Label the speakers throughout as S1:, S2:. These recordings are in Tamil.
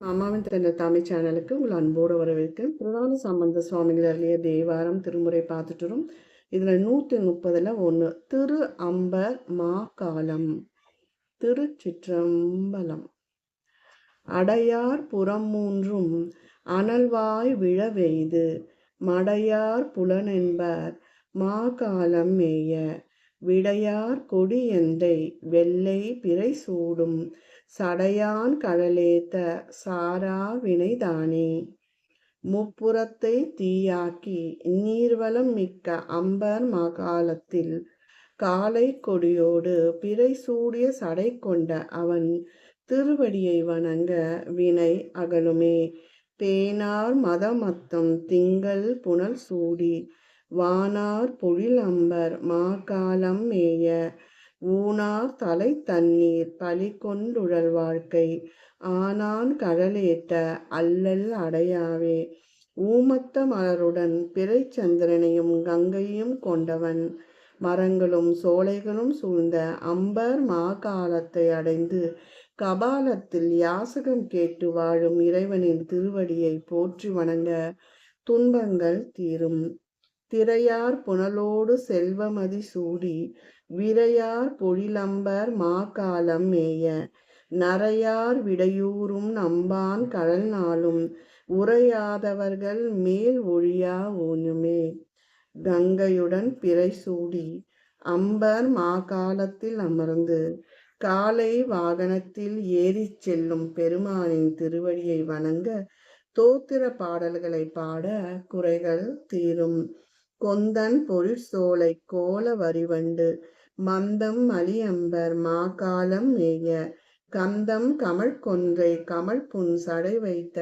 S1: அம்மாவின் திறந்த தமிழ் சேனலுக்கு உங்கள் அன்போடு வரவேற்கிறேன். பிரதான சம்பந்த சுவாமிகள் அருளிய தேவாரம் திருமுறை பார்த்துட்டுரும். இதில் நூற்றி முப்பதில் ஒன்று திரு அம்பர் மா காலம் திருச்சிற்றம்பலம் அடையார் புறம் மூன்றும் அனல்வாய் விழவெய்து மடையார் புலனென்பர் மா காலம் மேய விடையார் கொடி எந்தை வெள்ளை பிறை சூடும் சடையான் கடலேத்த சாரா வினைதானே? முப்புறத்தை தீயாக்கி நீர்வளம் மிக்க அம்பர் மகாலத்தில் காலை கொடியோடு பிறை சூடிய சடை கொண்ட அவன் திருவடியை வணங்க வினை அகலுமே. பேனார் மதமத்தம் திங்கள் புனல் சூடி வானார் பொழில் அம்பர் மாகாலம் மேய ஊனார் தலை தண்ணீர் பலி கொண்டுழல் வாழ்க்கை ஆனான் கடலேற்ற அல்லல் அடையாவே. ஊமத்த மலருடன் பிறைச்சந்திரனையும் கங்கையும் கொண்டவன். மரங்களும் சோலைகளும் சூழ்ந்த அம்பர் மாகாலத்தை அடைந்து கபாலத்தில் யாசகம் கேட்டு வாழும் இறைவனின் திருவடியை போற்றி வணங்க துன்பங்கள் தீரும். திரையார் புனலோடு செல்வமதி சூடி விரையார் பொழிலம்பர் மாகாலம் மேய நரையார் விடையூறும் நம்பான் கடல் நாளும் உரையாதவர்கள் மேல் ஒழியா ஊனுமே. கங்கையுடன் பிறை சூடி அம்பர் மாகாலத்தில் அமர்ந்து காலை வாகனத்தில் ஏறிச் செல்லும் பெருமானின் திருவடியை வணங்க தோத்திர பாடல்களை பாட குறைகள் தீரும். கொந்தன் பொருட்சோலை கோல வரிவண்டு மந்தம் அலியம்பர் மாகாலம் மேய. கந்தம் கமல் கொன்றை கமல் புன் சடை வைத்த.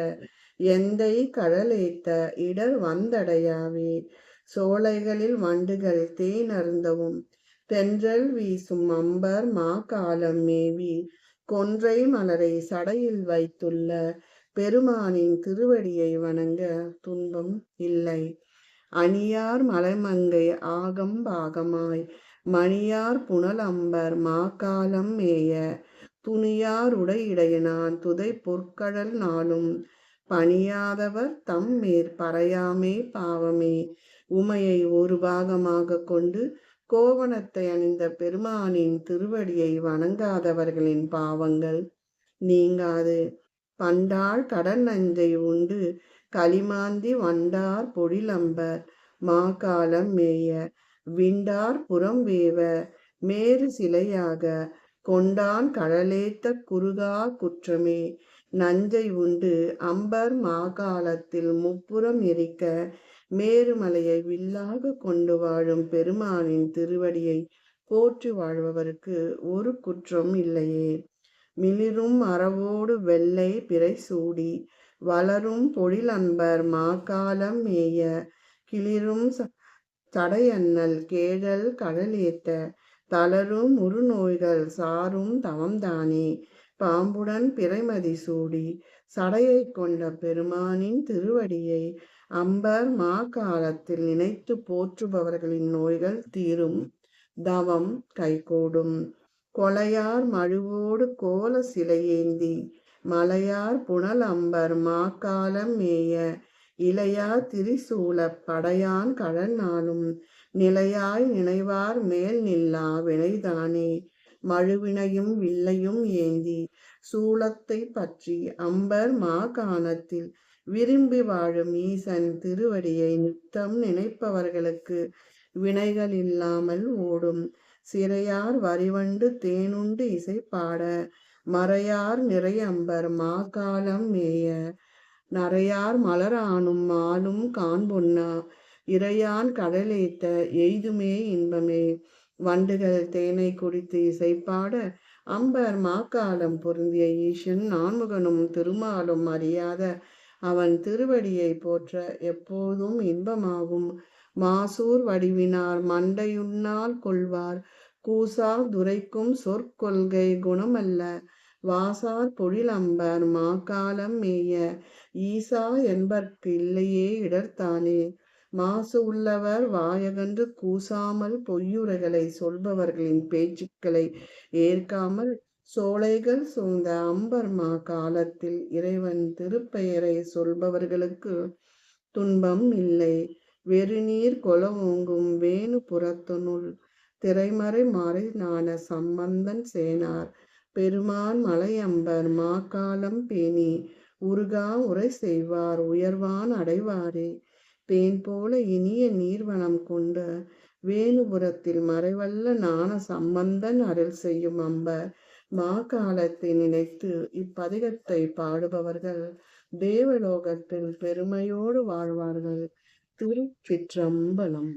S1: எந்தை கடலேத்த இடர் வந்தடையாவே. சோலைகளில் வண்டுகள் தேனருந்தவும் தென்றல் வீசும் அம்பர் மா காலம் மேவி. கொன்றை மலரை சடையில் வைத்துள்ள. பெருமானின் திருவடியை வணங்க துன்பம் இல்லை. அணியார் மலைமங்கை ஆகம் பாகமாய். மணியார் புனலம்பர் மாக்காலம் மேய துணியார் உடையிடையனான் துதை பொற்கடல் நாளும் பணியாதவர் தம் மேற் பறையாமே பாவமே. உமையை ஒரு பாகமாக கொண்டு கோவணத்தை அணிந்த பெருமானின் திருவடியை வணங்காதவர்களின் பாவங்கள் நீங்காது. பண்டாள் கடல் நஞ்சை உண்டு களிமாந்தி வண்டார் பொழிலம்பர் மாகாலம் மேய விண்டார் புறம் வேவ மேறு சிலையாக கொண்டான் கடலேத்த குறுகா குற்றமே. நஞ்சை உண்டு அம்பர் மாகாலத்தில் முப்புறம் எரிக்க மேருமலையை வில்லாக கொண்டு வாழும் பெருமானின் திருவடியை போற்றி வாழ்பவருக்கு ஒரு குற்றம் இல்லையே. மிளிரும் அறவோடு வெள்ளை பிறை சூடி வளரும் பொழிலன்பர் மாக்காலம் மேய கிளிரும் தடையண்ணல் கேழல் கடலேத்த தளரும் உருநோய்கள் சாரும் தவம்தானே. பாம்புடன் பிறைமதி சூடி சடையை கொண்ட பெருமானின் திருவடியை அம்பர் மா காலத்தில் நினைத்து போற்றுபவர்களின் நோய்கள் தீரும். தவம் கைகூடும். கொலையார் மழுவோடு கோல சிலையேந்தி மலையார் புனல் அம்பர் மாக்காலம் மேய இளையா திரிசூல படையான் கடன் நிலையாய் நினைவார் மேல் நில்லா வினைதானே. மழுவினையும் வில்லையும் ஏந்தி சூளத்தை பற்றி அம்பர் மாகாணத்தில் விரும்பி வாழும் ஈசன் திருவடியை நித்தம் நினைப்பவர்களுக்கு வினைகள் இல்லாமல் ஓடும். சிறையார் வரிவண்டு தேனுண்டு இசை பாட மறையார் நிறையம்பர் மாகாலம் மேய நரையார் மலரானும் மாலும் காண்பொன்னா இறையான் கடலேத்த எய்துமே இன்பமே. வண்டுகள் தேனை குடித்து இசைப்பாட அம்பர் மாக்காலம் பொருந்திய ஈசன் நான்முகனும் திருமாலும் அறியாத அவன் திருவடியை போற்ற எப்போதும் இன்பமாகும். மாசூர் வடிவினார் மண்டையுண்ணால் கொள்வார் கூசா துரைக்கும் சொற்கொள்கை குணமல்ல. வாசார் பொழிலம்பர் மாக்காலம் மேய ஈசா என்பர்க்கு இல்லையே இடர்த்தானே? மாசு உள்ளவர் வாயகன்று கூசாமல் பொய்யுரைகளை சொல்பவர்களின் பேச்சுக்களை ஏற்காமல் சோலைகள் சூழ்ந்த அம்பர்மா காலத்தில் இறைவன் திருப்பெயரை சொல்பவர்களுக்கு துன்பம் இல்லை. வெறுநீர் கொலவோங்கும் வேணு புறத்துனுள் திரைமறை மாறி நான சம்பந்தன் சேனார். பெருமான் மலையம்பர் மாக்காலம் பேணி உருகா உரை செய்வார் உயர்வான் அடைவாரே. தேன் போல இனிய நீர்வனம் கொண்ட வேணுபுரத்தில் மறைவல்ல நாண சம்பந்தன் அருள் செய்யும் அம்பர் மா காலத்தை நினைத்து இப்பதிகத்தை பாடுபவர்கள் தேவலோகத்தில் பெருமையோடு வாழ்வார்கள். திருச்சிற்றம்பலம்.